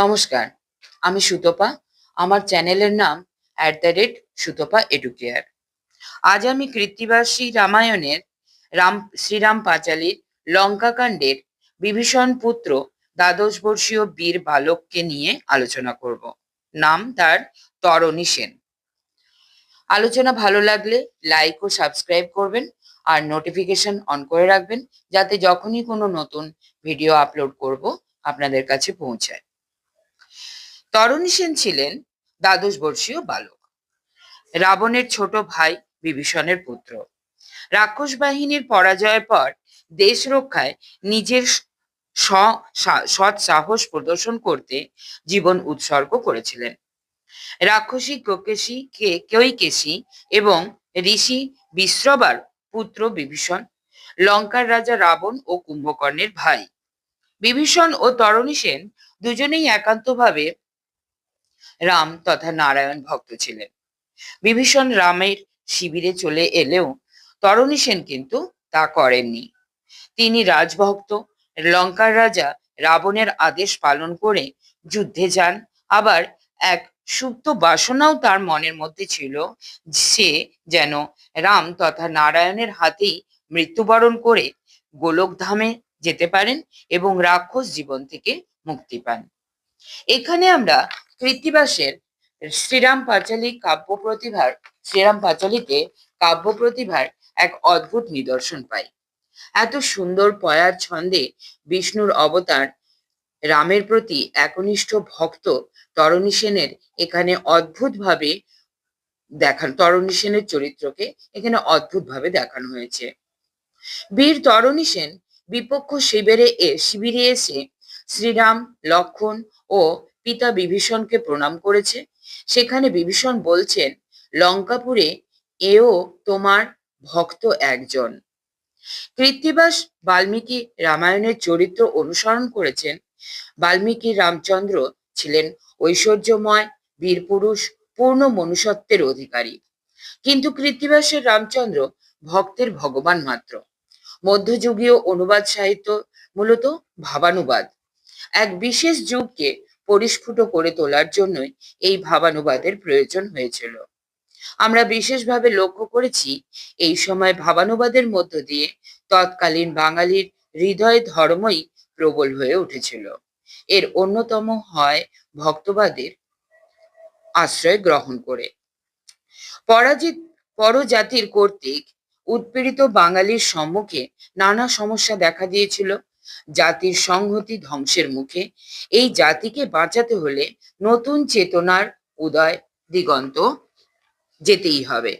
নমস্কার, আমি সুতপা। আমার চ্যানেলের নাম at the rate Sutapa Educare আজ আমি কৃত্তিবাসী রামায়ণের রাম, শ্রীরাম পাঁচালীর লঙ্কাকাণ্ডের বিভীষণ পুত্র দ্বাদশ বর্ষীয় বীর বালককে নিয়ে আলোচনা করব। নাম তার তরণী সেন। আলোচনা ভালো লাগলে লাইক ও সাবস্ক্রাইব করবেন আর নোটিফিকেশন অন করে রাখবেন যাতে যখনই কোনো নতুন ভিডিও আপলোড করব আপনাদের কাছে পৌঁছায়। তরণী সেন ছিলেন দ্বাদশ বর্ষীয় বালক। রাবণের ছোট ভাই বিভীষণের পুত্র। রাক্ষস বাহিনীর পরাজয়ের পর দেশ রক্ষায় নিজের সৎ সাহস প্রদর্শন করতে জীবন উৎসর্গ করেছিলেন। রাক্ষসী ককেশী কে, কৈকেশী এবং ঋষি বিশ্রবার পুত্র বিভীষণ, লঙ্কার রাজা রাবণ ও কুম্ভকর্ণের ভাই। বিভীষণ ও তরণী সেন দুজনেই একান্তভাবে রাম তথা নারায়ণ ভক্ত ছিলেন। বিভীষণ রামের শিবিরে চলে এলেও তরণী সেন কিন্তু তা করেননি। তিনি রাজভক্ত, লঙ্কার রাজা রাবণের আদেশ পালন করে যুদ্ধে যান। আবার এক সুপ্ত বাসনাও তার মনের মধ্যে ছিল, সে যেন রাম তথা নারায়ণের হাতেই মৃত্যুবরণ করে গোলকধামে যেতে পারেন এবং রাক্ষস জীবন থেকে মুক্তি পান। এখানে আমরা কৃত্তিবাসের শ্রীরাম পাঁচালী কাব্য প্রতিভার, শ্রীরাম পাঁচালীতে কাব্য প্রতিভার এক অদ্ভুত নিদর্শন পাই। এত সুন্দর পয়ার ছন্দে বিষ্ণুর অবতার রামের প্রতি একনিষ্ঠ ভক্ত তরণী সেনের এখানে অদ্ভুতভাবে দেখান, তরণী সেনের চরিত্রকে এখানে অদ্ভুতভাবে দেখানো হয়েছে। বীর তরণী সেন বিপক্ষ শিবিরে শিবিরে এসে শ্রীরাম, লক্ষণ ও পিতা বিভীষণকে প্রণাম করেছে। সেখানে বিভীষণ বলছেন, লঙ্কাপুরে এও তোমার ভক্ত একজন। কৃত্তিবাস বাল্মীকি রামায়ণের চরিত্র অনুসরণ করেছেন। বাল্মীকি রামচন্দ্র ছিলেন ঐশ্বর্যময় বীরপুরুষ পূর্ণ মনুষ্যত্বের অধিকারী। কিন্তু কৃত্তিবাসের রামচন্দ্র ভক্তের ভগবান মাত্র। মধ্যযুগীয় অনুবাদ সাহিত্য মূলত ভাবানুবাদ। এক বিশেষ যুগকে পরিস্ফুট করে তোলার জন্যই এই ভাবানুবাদের প্রয়োজন হয়েছিল। আমরা বিশেষভাবে লক্ষ্য করেছি, এই সময় ভাবানুবাদের মধ্য দিয়ে তৎকালীন বাঙালির হৃদয় ধর্মই প্রবল হয়ে উঠেছিল। এর অন্যতম হয় ভক্তবাদের আশ্রয় গ্রহণ করে। পরাজিত, পরজাতির কর্তৃক উৎপীড়িত বাঙালির সম্মুখে নানা সমস্যা দেখা দিয়েছিল। জাতির সংহতি ধ্বংসের মুখে। এই জাতিকে বাঁচাতে হলে নতুন চেতনার উদয় দিগন্ত যেতেই হবে।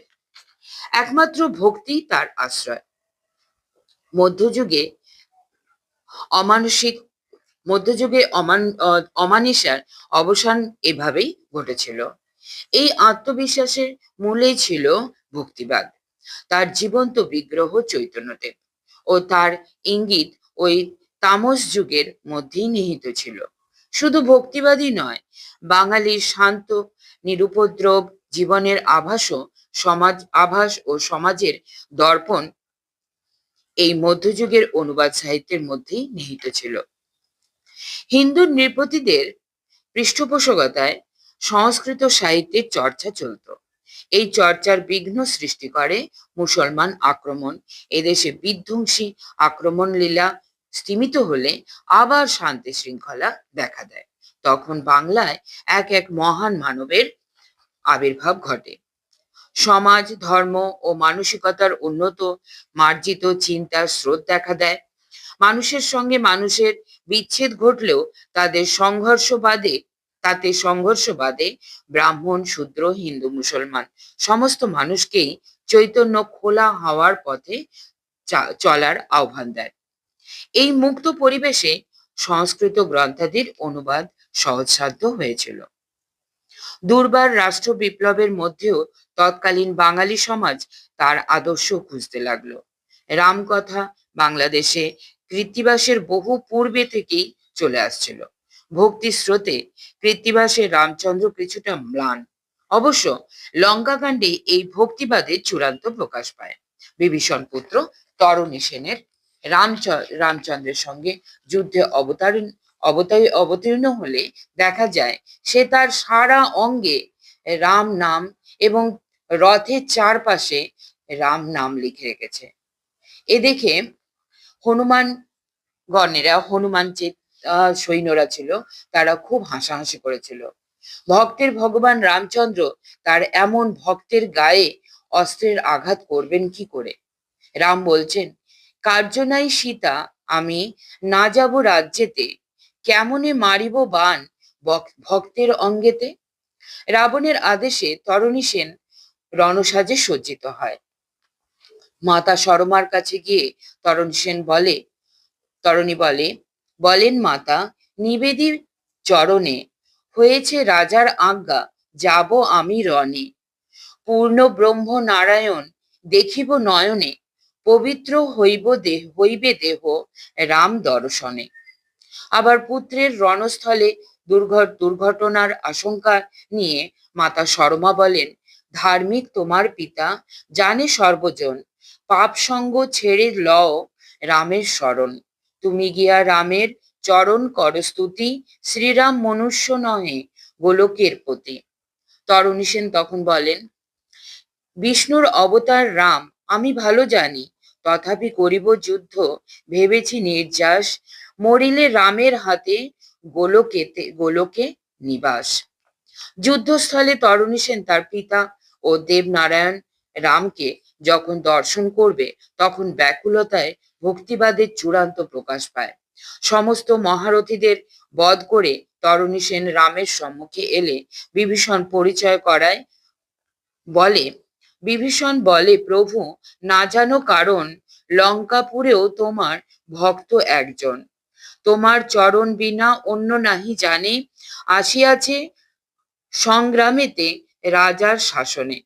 একমাত্র ভক্তি তার আশ্রয়। মধ্যযুগে অমানসিক, মধ্যযুগে অমান অমানিসার অবসান এভাবেই ঘটেছিল। এই আত্মবিশ্বাসের মূলেই ছিল ভক্তিবাদ। তার জীবন্ত বিগ্রহ চৈতন্যদেব ও তার ইঙ্গিত ওই তামস যুগের মধ্যেই নিহিত ছিল। শুধু ভক্তিবাদী নয়, বাঙালির শান্ত, নিরুপদ্রব জীবনের আভাসও সমাজ, আভাস ও সমাজের দর্পণ এই মধ্যযুগের অনুবাদ সাহিত্যের মধ্যেই নিহিত ছিল। হিন্দু নৃপতিদের পৃষ্ঠপোষকতায় সংস্কৃত সাহিত্যের চর্চা চলত। এই চর্চার বিঘ্ন সৃষ্টি করে মুসলমান আক্রমণ, এদেশে বিধ্বংসী আক্রমণ লীলা স্তিমিত হলে আবার শান্তি শৃঙ্খলা দেখা দেয়। তখন বাংলায় এক এক মহান মানবের আবির্ভাব ঘটে। সমাজ, ধর্ম ও মানসিকতার উন্নত, মার্জিত চিন্তার স্রোত দেখা দেয়। মানুষের সঙ্গে মানুষের বিচ্ছেদ ঘটলেও তাদের সংঘর্ষবাদে, তাতে সংঘর্ষবাদে ব্রাহ্মণ, শূদ্র, হিন্দু, মুসলমান সমস্ত মানুষকেই চৈতন্য খোলা হওয়ার পথে চলার আহ্বান দেয়। এই মুক্ত পরিবেশে সংস্কৃত গ্রন্থাদির অনুবাদ সহজসাধ্য হয়েছিল। দুর্বার রাষ্ট্র বিপ্লবের মধ্যেও তৎকালীন বাঙালি সমাজ তার আদর্শ খুঁজতে লাগল। রামকথা বাংলাদেশে কৃত্তিবাসের বহু পূর্বে থেকেই চলে আসছিল। ভক্তি স্রোতে কৃত্তিবাসের রামচন্দ্র কিছুটা ম্লান। অবশ্য লঙ্কাকাণ্ডে এই ভক্তিবাদের চূড়ান্ত প্রকাশ পায়। বিভীষণ পুত্র তরণী সেনের রামচন্দ্রের সঙ্গে যুদ্ধে অবতারণ, অবতার, অবতীর্ণ হলে দেখা যায় সে তার সারা অঙ্গে রাম নাম এবং রথের চারপাশে রাম নাম লিখে রেখেছে। এ দেখে হনুমান গণেরা, হনুমান সৈন্যরা ছিল, তারা খুব হাসাহাসি করেছিল। ভক্তের ভগবান রামচন্দ্র তার এমন ভক্তের গায়ে অস্ত্রের আঘাত করবেন কি করে? রাম বলছেন কার্যনাই সীতা, আমি না যাব রাজ্যেতে। কেমনে মারিব বান ভক্তের অঙ্গেতে? রাবণের আদেশে তরণী সেন রণসাজে সজ্জিত হয়। মাতা সরমার কাছে গিয়ে তরণ সেন বলে, তরণী বলে, বলেন মাতা, নিবেদি চরণে, হয়েছে রাজার আজ্ঞা, যাব আমি রণে। পূর্ণ ব্রহ্ম নারায়ণ দেখিব নয়নে পবিত্র হইব দেহ হইবে দেহ রাম দর্শনে। আবার পুত্রের রণস্থলে দুর্ঘট দুর্ঘটনার আশঙ্কা নিয়ে মাতা শর্মা বলেন, ধার্মিক তোমার পিতা জানে সর্বজন পাপ সঙ্গ ছেড়ে লও রামের শরণ। তুমি গিয়া রামের চরণ কর স্তুতি, শ্রীরাম মনুষ্য নহে গোলকের প্রতি। তরণী সেন তখন বলেন, বিষ্ণুর অবতার রাম আমি ভালো জানি, তথাপি করিব যুদ্ধ, ভেবেছি নির্যাস, মরিলে রামের হাতে গোলকেতে, গোলকে নিবাস। যুদ্ধস্থলে তরুণী সেন তার পিতা ও দেবনারায়ণ রামকে যখন দর্শন করবে, তখন ব্যাকুলতায় ভক্তিবাদের চূড়ান্ত প্রকাশ পায়। সমস্ত মহারথীদের বধ করে তরুণী সেন রামের সম্মুখে এলে বিভীষণ পরিচয় করায় বলে বিভীষণ বলে, প্রভু, না জানো কারণ, লঙ্কাপুরেও তোমার ভক্ত একজন। তোমার চরণ বিনা অন্য নাহি জানে, আসিয়াছে সংগ্রামেতে রাজার শাসনে।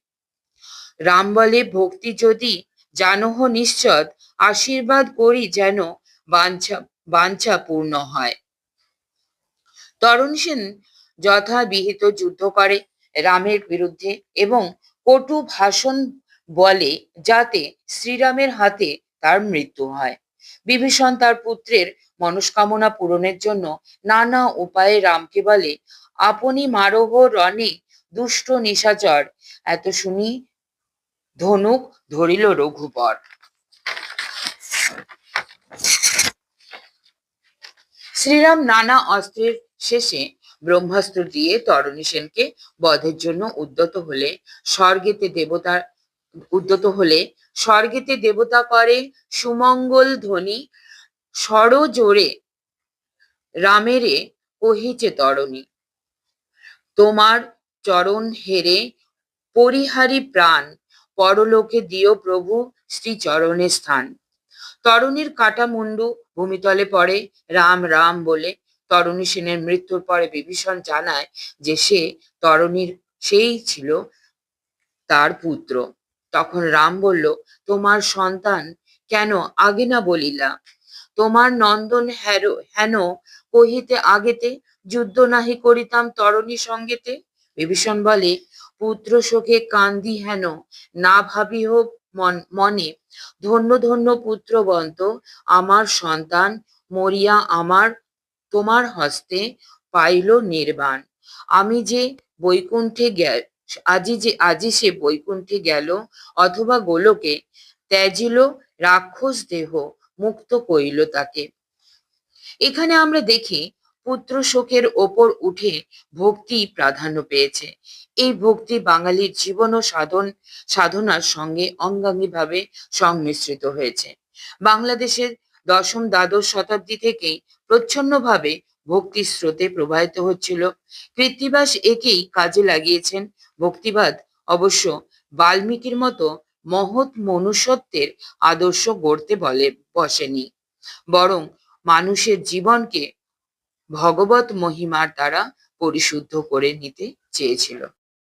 রাম বলে, ভক্তি যদি জানহ নিশ্চয় আশীর্বাদ করি যেন বাঞ্ছা বাঞ্ছা পূর্ণ হয়। তরুণ সেন যথাবিহিত যুদ্ধ করে রামের বিরুদ্ধে এবং কটু ভাষণ বলে যাতে শ্রীরামের হাতে তার মৃত্যু হয়। বিভীষণ তার পুত্রের মনস্কামনা পূরণের জন্য নানা উপায়ে রামকে বলে, আপনি মারহ রণে দুষ্ট নিশাচর এত শুনি ধনুক ধরিল রঘুবর। শ্রীরাম নানা অস্ত্রের শেষে ব্রহ্মাস্ত্র দিয়ে তরণী সেনকে বধের জন্য উদ্যত হলে স্বর্গেতে দেবতার উদ্যত হলে স্বর্গেতে দেবতা করে সুমঙ্গল ধ্বনি স্বর জোরে রামেরে কহিছে তরণী। তোমার চরণ হেরে পরিহারি প্রাণ, পরলোকে দিও প্রভু শ্রীচরণে স্থান। তরণীর কাটা মুন্ডু ভূমিতলে পড়ে, রাম রাম বলে তরণী সেনের মৃত্যুর পরে বিভীষণ জানায় যে সে তরণীর সেই ছিল তার পুত্র। তখন রাম বলল, তোমার সন্তান কেন আগে না বলিলা? তোমার নন্দন হ্যারো হেন কহিতে আগেতে যুদ্ধ নাহি করিতাম তরণী সঙ্গেতে? বিভীষণ বলে, পুত্র শোকে কান্দি হেন, না ভাবি হোক মন- মনে। ধন্য ধন্য পুত্রবন্ত, আমার সন্তান মরিয়া আমার তোমার হস্তে পাইল নির্বাণ। আমি যে বৈকুণ্ঠে গে আজি যে আজি সে বৈকুণ্ঠে গেল অথবা গোলকে, ত্যাজিল রাক্ষস দেহ মুক্ত কইল তাকে। এখানে আমরা দেখি পুত্র শোকের ওপর উঠে ভক্তি প্রাধান্য পেয়েছে। এই ভক্তি বাঙালির জীবন ও সাধন সাধনার সঙ্গে অঙ্গাঙ্গিভাবে সংমিশ্রিত হয়েছে। বাংলাদেশের দশম দ্বাদশ শতাব্দী থেকেই প্রচ্ছন্নভাবে ভক্তি স্রোতে প্রবাহিত হচ্ছিল। কৃত্তিবাস একেই কাজে লাগিয়েছেন। ভক্তিবাদ অবশ্য বাল্মীকির মতো মহৎ মনুষ্যত্বের আদর্শ গড়তে বলে, বসেনি। বরং মানুষের জীবনকে ভগবত মহিমার দ্বারা পরিশুদ্ধ করে নিতে চেয়েছিল।